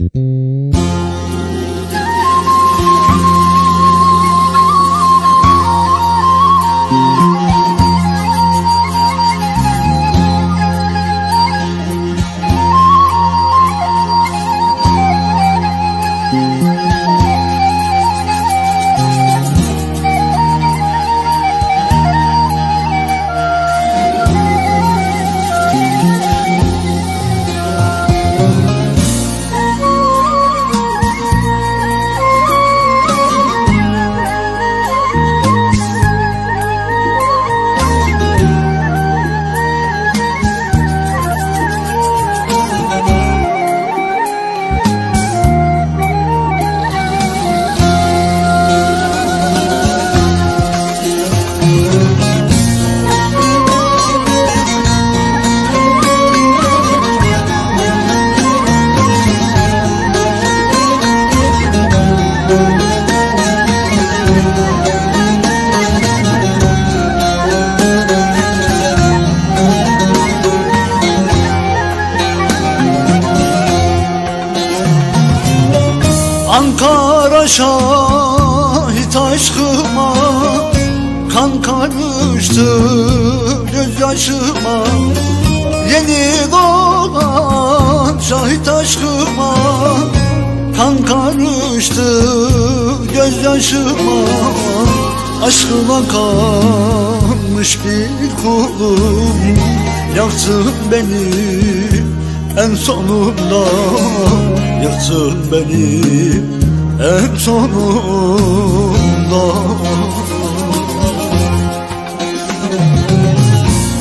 Mm-hmm. Ankara şahit aşkıma Kan karıştı gözyaşıma. Yeni doğan şahit aşkıma Kan karıştı gözyaşıma. Aşkına kanmış bir kulum Yaktın beni en sonunda Yaktın beni en sonunda.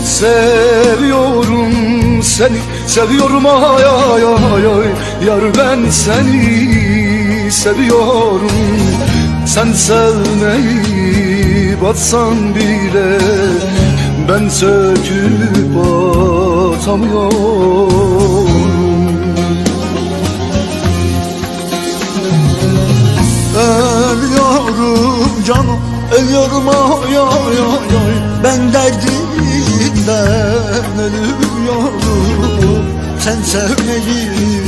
Seviyorum seni, seviyorum ay ay ay ay. Yar ben seni seviyorum. Sen sevmeyi batsan bile Ben söküp atamıyorum Ölüyorum canım Ölüyorum ay ay ay ay Ben derdimden ölüyorum Sen sevmeyi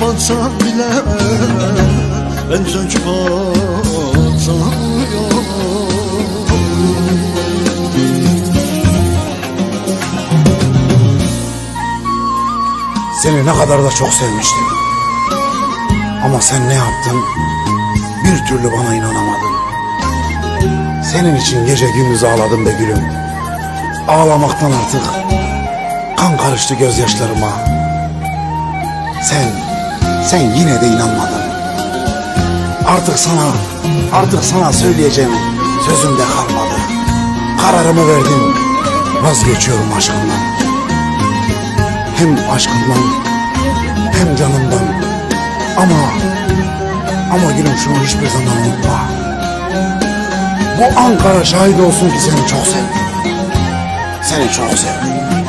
batsan bile Ben söküp atamıyorum Seni ne kadar da çok sevmiştim. Ama sen ne yaptın? Bir türlü bana inanamadın. Senin için gece gündüz ağladım be gülüm. Ağlamaktan artık kan karıştı gözyaşlarıma. Sen, sen yine de inanmadın. Artık sana, artık sana söyleyeceğim sözüm de kalmadı. Kararımı verdim, vazgeçiyorum aşkından. Hem aşkından hem canımdan. Ama ama gülüm şunu hiçbir zaman unutma. Bu Ankara şahit olsun ki seni çok sevdim. Seni çok sevdim.